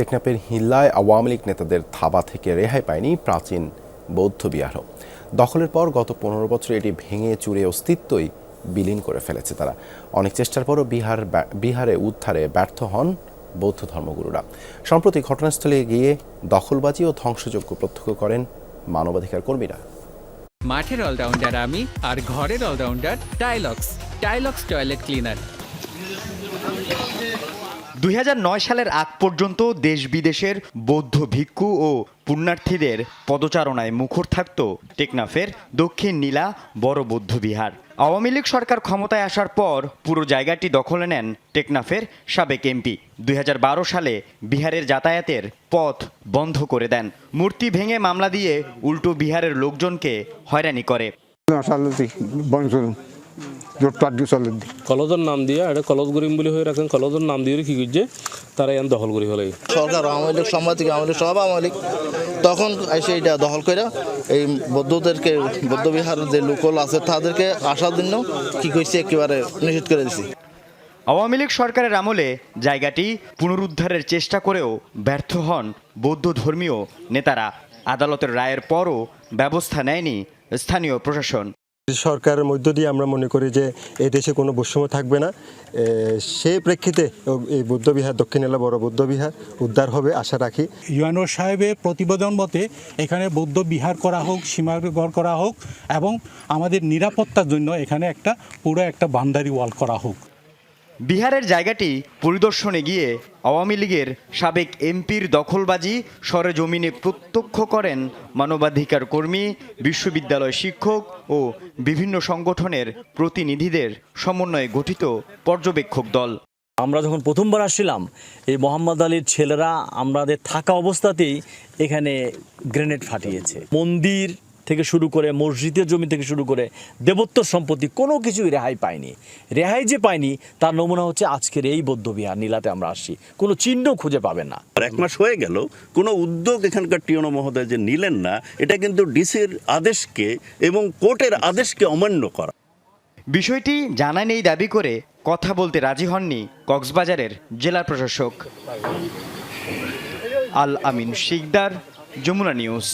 টেকনাপের হিল্লায় আওয়ামী লীগ নেতাদের থাবা থেকে রেহাই পায়নি প্রাচীন বৌদ্ধ বিহারও। দখলের পর গত পনেরো বছর এটি ভেঙে চুরে অস্তিত্বই বিলীন করে ফেলেছে তারা। অনেক চেষ্টার পরও বিহার বিহারে উদ্ধারে ব্যর্থ হন বৌদ্ধ ধর্মগুরুরা। সম্প্রতি ঘটনাস্থলে গিয়ে দখলবাজি ও ধ্বংসযজ্ঞ প্রত্যক্ষ করেন মানবাধিকার কর্মীরা। মাঠের অলরাউন্ডার আমি আর ঘরের allrounder Tylox Tylox toilet cleaner. দুই হাজার নয় সালের আগ পর্যন্ত দেশ বিদেশের বৌদ্ধ ভিক্ষু ও পুণ্যার্থীদের পদচারণায় মুখর থাকত টেকনাফের দক্ষিণ নীলা বড় বৌদ্ধ বিহার। আওয়ামী লীগ সরকার ক্ষমতায় আসার পর পুরো জায়গাটি দখলে নেন টেকনাফের সাবেক এমপি। দুই হাজার বারো সালে বিহারের যাতায়াতের পথ বন্ধ করে দেন। মূর্তি ভেঙে মামলা দিয়ে উল্টো বিহারের লোকজনকে হয়রানি করে। চালতি দিয়ে চলে দি কলজের নাম দিয়ে এটা কলজ গরিম বলে হয়ে রাখেন কলজের নাম দিয়ে কি করছে তারা এন দখল করে ফেলে। সরকার আওয়ামী লীগ সময় থেকে আওয়ামী লীগ সব আওয়ামী লীগ। তখন এসে এটা দখল করে এই বৌদ্ধদেরকে বৌদ্ধবিহারের যে লোকল আছে তাদেরকে আসার জন্য কি করছে একেবারে নিষেধ করে দিছি। আওয়ামী লীগ সরকারের আমলে জায়গাটি পুনরুদ্ধারের চেষ্টা করেও ব্যর্থ হন বৌদ্ধ ধর্মীয় নেতারা। আদালতের রায়ের পরও ব্যবস্থা নেয়নি স্থানীয় প্রশাসন। সরকারের মধ্য দিয়ে আমরা মনে করি যে এই দেশে কোনো বৈষম্য থাকবে না। সেই প্রেক্ষিতে এই বৌদ্ধবিহার, দক্ষিণ এলা বড় বৌদ্ধবিহার উদ্ধার হবে আশা রাখি। ইউএনও সাহেবের প্রতিবেদন মতে এখানে বৌদ্ধ বিহার করা হোক সীমাগড় করা হোক এবং আমাদের নিরাপত্তার জন্য এখানে একটা পুরো একটা বান্দারি ওয়াল করা হোক। বিহারের জায়গাটি পরিদর্শনে গিয়ে আওয়ামী লীগের সাবেক এমপির দখলবাজি, সরেজমিনে প্রত্যক্ষ করেন মানবাধিকার কর্মী, বিশ্ববিদ্যালয় শিক্ষক ও বিভিন্ন সংগঠনের প্রতিনিধিদের সমন্বয়ে গঠিত পর্যবেক্ষক দল। আমরা যখন প্রথমবার আসছিলাম, এই মোহাম্মদ আলীর ছেলেরা আমাদের থাকা অবস্থাতেই এখানে গ্রেনেড ফাটিয়েছে। মন্দির থেকে শুরু করে মসজিদের জমি থেকে শুরু করে দেবত্বর সম্পত্তি কোনো কিছুই রেহাই পায়নি। রেহাই যে পায়নি তার নমুনা হচ্ছে আজকের এই বৌদ্ধবিহার নীলাতে আমরা আসছি। কোনো চিহ্ন খুঁজে পাবেন না। আর এক মাস হয়ে গেল কোনো উদ্যোগ এখানকার টিয়নো মহোদয় যে নিলেন না এটা কিন্তু ডিসির আদেশকে এবং কোর্টের আদেশকে অমান্য করা। বিষয়টি জানা নেই দাবি করে কথা বলতে রাজি হননি কক্সবাজারের জেলা প্রশাসক। আল আমিন শিকদার যমুনা নিউজ।